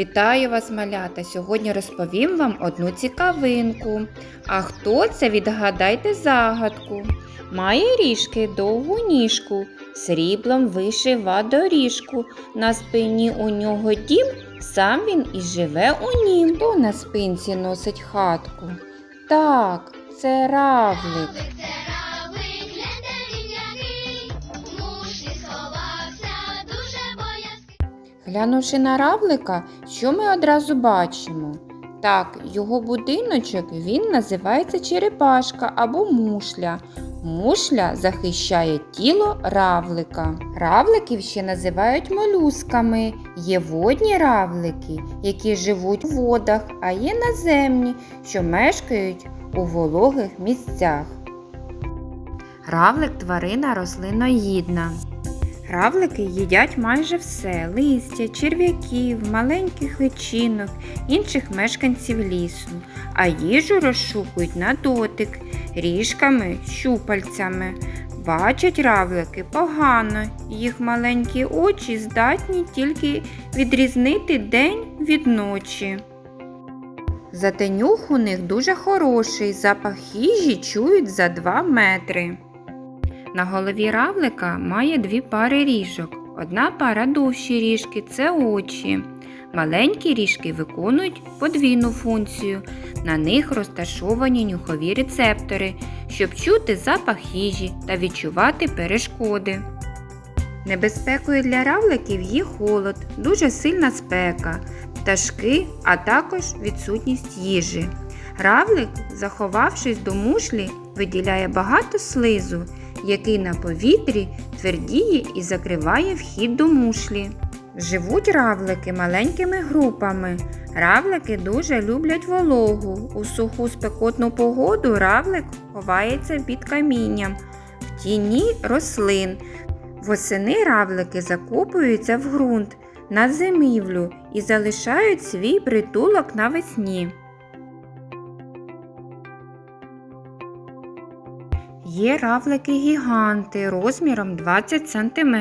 Вітаю вас, малята! Сьогодні розповім вам одну цікавинку. А хто це відгадайте загадку? Має ріжки довгу ніжку, сріблом вишива доріжку. На спині у нього дім, сам він і живе у нім. Хто на спинці носить хатку? Так, це равлик. Глянувши на равлика, що ми одразу бачимо? Так, його будиночок він називається черепашка або мушля. Мушля захищає тіло равлика. Равликів ще називають молюсками. Є водні равлики, які живуть у водах, а є наземні, що мешкають у вологих місцях. Равлик тварина рослиноїдна. Равлики їдять майже все листя, черв'яків, маленьких личинок, інших мешканців лісу, а їжу розшукують на дотик, ріжками, щупальцями. Бачать равлики погано, їх маленькі очі здатні тільки відрізнити день від ночі. Зате нюх у них дуже хороший, запах їжі чують за 2 метри. На голові равлика має дві пари ріжок. Одна пара довші ріжки це очі. Маленькі ріжки виконують подвійну функцію. На них розташовані нюхові рецептори, щоб чути запах їжі та відчувати перешкоди. Небезпекою для равликів є холод, дуже сильна спека, пташки, а також відсутність їжі. Равлик, заховавшись до мушлі, виділяє багато слизу, який на повітрі твердіє і закриває вхід до мушлі. Живуть равлики маленькими групами. Равлики дуже люблять вологу. У суху спекотну погоду равлик ховається під камінням, в тіні рослин. Восени равлики закопуються в ґрунт на зимівлю і залишають свій притулок навесні. Є равлики гіганти розміром 20 см.